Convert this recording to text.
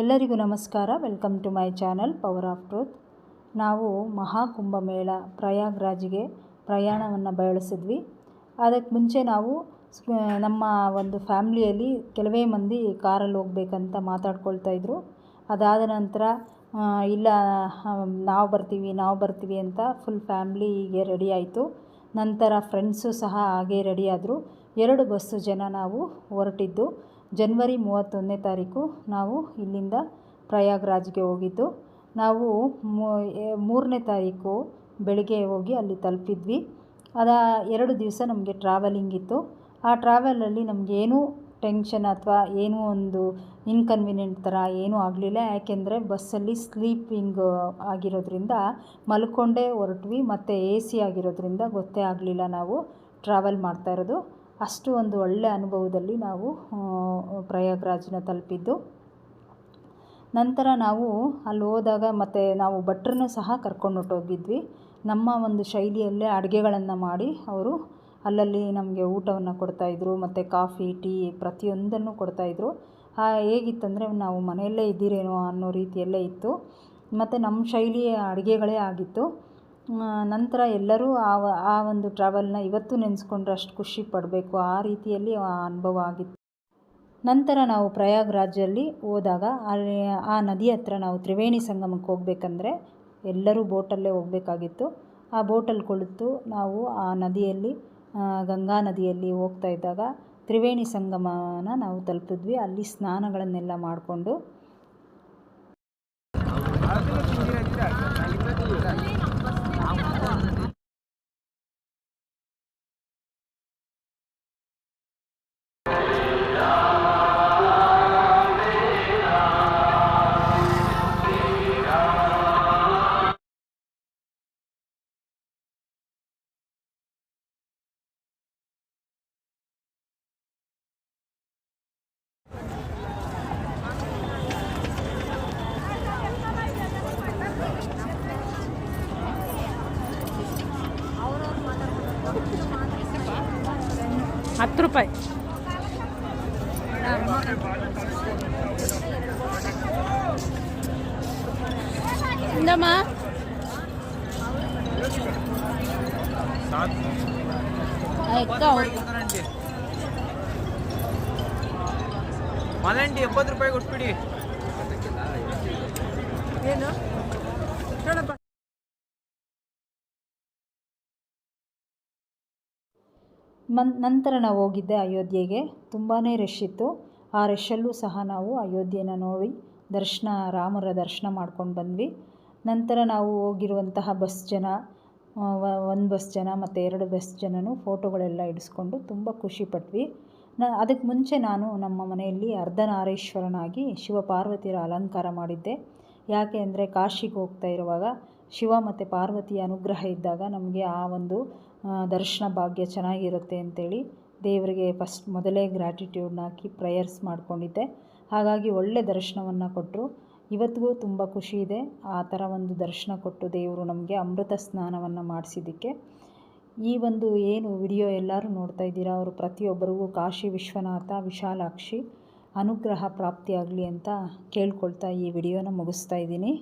ಎಲ್ಲರಿಗೂ ನಮಸ್ಕಾರ. Welcome to my channel power of truth ನಾವು ಮಹಾಕುಂಭಮೇಳ ಪ್ರಯಾಗ್ರಾಜ್ಗೆ ಪ್ರಯಾಣವನ್ನು ಬಯಳಿಸಿದ್ವಿ ಅದಕ್ಕೆ ಮುಂಚೆ ನಾವು ನಮ್ಮ ಒಂದು ಫ್ಯಾಮ್ಲಿಯಲ್ಲಿ ಕೆಲವೇ ಮಂದಿ ಕಾರಲ್ಲಿ ಹೋಗ್ಬೇಕಂತ ಮಾತಾಡ್ಕೊಳ್ತಾ ಇದ್ರು. ಅದಾದ ನಂತರ ಇಲ್ಲ ನಾವು ಬರ್ತೀವಿ ನಾವು ಬರ್ತೀವಿ ಅಂತ ಫುಲ್ ಫ್ಯಾಮ್ಲಿಗೆ ರೆಡಿ ಆಯಿತು. ನಂತರ ಫ್ರೆಂಡ್ಸು ಸಹ ಹಾಗೆ ರೆಡಿಯಾದರು ಎರಡು ಬಸ್ಸು ಜನ ನಾವು ಹೊರಟಿದ್ದು. ಜನ್ವರಿ ಮೂವತ್ತೊಂದನೇ ತಾರೀಕು ನಾವು ಇಲ್ಲಿಂದ ಪ್ರಯಾಗ್ರಾಜ್ಗೆ ಹೋಗಿದ್ದು. ನಾವು ಮೂರನೇ ತಾರೀಕು ಬೆಳಿಗ್ಗೆ ಹೋಗಿ ಅಲ್ಲಿ ತಲುಪಿದ್ವಿ. ಅದ ಎರಡು ದಿವಸ ನಮಗೆ ಟ್ರಾವೆಲಿಂಗ್ ಇತ್ತು. ಆ ಟ್ರಾವೆಲಲ್ಲಿ ನಮಗೇನೂ ಟೆನ್ಷನ್ ಅಥವಾ ಏನೂ ಒಂದು ಇನ್ಕನ್ವೀನಿಯೆಂಟ್ ಥರ ಏನೂ ಆಗಲಿಲ್ಲ. ಯಾಕೆಂದರೆ ಬಸ್ಸಲ್ಲಿ ಸ್ಲೀಪಿಂಗ್ ಆಗಿರೋದ್ರಿಂದ ಮಲ್ಕೊಂಡೇ ಹೊರಟ್ವಿ. ಮತ್ತು ಎ ಸಿ ಆಗಿರೋದ್ರಿಂದ ಗೊತ್ತೇ ಆಗಲಿಲ್ಲ ನಾವು ಟ್ರಾವೆಲ್ ಮಾಡ್ತಾ ಇರೋದು. ಅಷ್ಟು ಒಂದು ಒಳ್ಳೆಯ ಅನುಭವದಲ್ಲಿ ನಾವು ಪ್ರಯಾಗ್ರಾಜನ ತಲುಪಿದ್ದು. ನಂತರ ನಾವು ಅಲ್ಲಿ ಹೋದಾಗ ಮತ್ತು ನಾವು ಭಟ್ರನ್ನ ಸಹ ಕರ್ಕೊಂಡು ಹೊರ್ಟೋಗಿದ್ವಿ ನಮ್ಮ ಒಂದು ಶೈಲಿಯಲ್ಲೇ ಅಡುಗೆಗಳನ್ನು ಮಾಡಿ ಅವರು ಅಲ್ಲಲ್ಲಿ ನಮಗೆ ಊಟವನ್ನು ಕೊಡ್ತಾಯಿದ್ರು ಮತ್ತು ಕಾಫಿ, ಟೀ ಪ್ರತಿಯೊಂದನ್ನು ಕೊಡ್ತಾಯಿದ್ರು ಹೇಗಿತ್ತಂದರೆ ನಾವು ಮನೆಯಲ್ಲೇ ಇದ್ದೀರೇನೋ ಅನ್ನೋ ರೀತಿಯಲ್ಲೇ ಇತ್ತು. ಮತ್ತು ನಮ್ಮ ಶೈಲಿಯ ಅಡುಗೆಗಳೇ ಆಗಿತ್ತು. ನಂತರ ಎಲ್ಲರೂ ಆ ಆ ಒಂದು ಟ್ರಾವೆಲ್ನ ಇವತ್ತು ನೆನೆಸ್ಕೊಂಡ್ರೆ ಅಷ್ಟು ಖುಷಿ ಪಡಬೇಕು. ಆ ರೀತಿಯಲ್ಲಿ ಆ ಅನುಭವ ಆಗಿತ್ತು. ನಂತರ ನಾವು ಪ್ರಯಾಗ್ರಾಜಲ್ಲಿ ಹೋದಾಗ ಅಲ್ಲಿ ಆ ನದಿ ಹತ್ರ ನಾವು ತ್ರಿವೇಣಿ ಸಂಗಮಕ್ಕೆ ಹೋಗ್ಬೇಕಂದ್ರೆ ಎಲ್ಲರೂ ಬೋಟಲ್ಲೇ ಹೋಗಬೇಕಾಗಿತ್ತು. ಆ ಬೋಟಲ್ಲಿ ಕುಳಿತು ನಾವು ಆ ನದಿಯಲ್ಲಿ ಗಂಗಾ ನದಿಯಲ್ಲಿ ಹೋಗ್ತಾ ಇದ್ದಾಗ ತ್ರಿವೇಣಿ ಸಂಗಮನ ನಾವು ತಲುಪಿದ್ವಿ. ಅಲ್ಲಿ ಸ್ನಾನಗಳನ್ನೆಲ್ಲ ಮಾಡಿಕೊಂಡು ಹತ್ತು ರೂಪಾಯಿ ಇಂದಮ್ಮ ಎಕ್ಕ ಮಲಂಡಿ ಎಪ್ಪತ್ತು ರೂಪಾಯಿ ಕೊಟ್ಬಿಡಿ ಏನು ನೋಡಪ್ಪ ಮನ್, ನಂತರ ನಾವು ಹೋಗಿದ್ದೆ ಅಯೋಧ್ಯೆಗೆ. ತುಂಬಾ ರಶ್ ಇತ್ತು. ಆ ರಶಲ್ಲೂ ಸಹ ನಾವು ಅಯೋಧ್ಯೆನ ನೋಡಿ ದರ್ಶನ, ರಾಮರ ದರ್ಶನ ಮಾಡ್ಕೊಂಡು ಬಂದ್ವಿ. ನಂತರ ನಾವು ಹೋಗಿರುವಂತಹ ಬಸ್ ಜನ ಒಂದು ಬಸ್ ಜನ ಮತ್ತು ಎರಡು ಬಸ್ ಜನನೂ ಫೋಟೋಗಳೆಲ್ಲ ಇಡಿಸ್ಕೊಂಡು ತುಂಬ ಖುಷಿಪಟ್ವಿ ನ ಅದಕ್ಕೆ ಮುಂಚೆ ನಾನು ನಮ್ಮ ಮನೆಯಲ್ಲಿ ಅರ್ಧನಾರೀಶ್ವರನಾಗಿ ಶಿವಪಾರ್ವತಿಯರ ಅಲಂಕಾರ ಮಾಡಿದ್ದೆ. ಯಾಕೆ ಅಂದರೆ ಕಾಶಿಗೆ ಹೋಗ್ತಾ ಇರುವಾಗ ಶಿವ ಮತ್ತು ಪಾರ್ವತಿಯ ಅನುಗ್ರಹ ಇದ್ದಾಗ ನಮಗೆ ಆ ಒಂದು ದರ್ಶನ ಭಾಗ್ಯ ಚೆನ್ನಾಗಿರುತ್ತೆ ಅಂತೇಳಿ ದೇವರಿಗೆ ಫಸ್ಟ್ ಮೊದಲೇ ಗ್ರ್ಯಾಟಿಟ್ಯೂಡ್ನ ಹಾಕಿ ಪ್ರೇಯರ್ಸ್ ಮಾಡಿಕೊಂಡಿದ್ದೆ. ಹಾಗಾಗಿ ಒಳ್ಳೆ ದರ್ಶನವನ್ನು ಕೊಟ್ಟರು ಇವತ್ತಿಗೂ ತುಂಬ ಖುಷಿ ಇದೆ. ಆ ಥರ ಒಂದು ದರ್ಶನ ಕೊಟ್ಟು ದೇವರು ನಮಗೆ ಅಮೃತ ಸ್ನಾನವನ್ನು ಮಾಡಿಸಿದ್ದಕ್ಕೆ. ಈ ಒಂದು ಏನು ವಿಡಿಯೋ ಎಲ್ಲರೂ ನೋಡ್ತಾ ಇದ್ದೀರಾ, ಅವರು ಪ್ರತಿಯೊಬ್ಬರಿಗೂ ಕಾಶಿ ವಿಶ್ವನಾಥ ವಿಶಾಲಾಕ್ಷಿ ಅನುಗ್ರಹ ಪ್ರಾಪ್ತಿಯಾಗಲಿ ಅಂತ ಕೇಳ್ಕೊಳ್ತಾ ಈ ವಿಡಿಯೋನ ಮುಗಿಸ್ತಾ ಇದ್ದೀನಿ.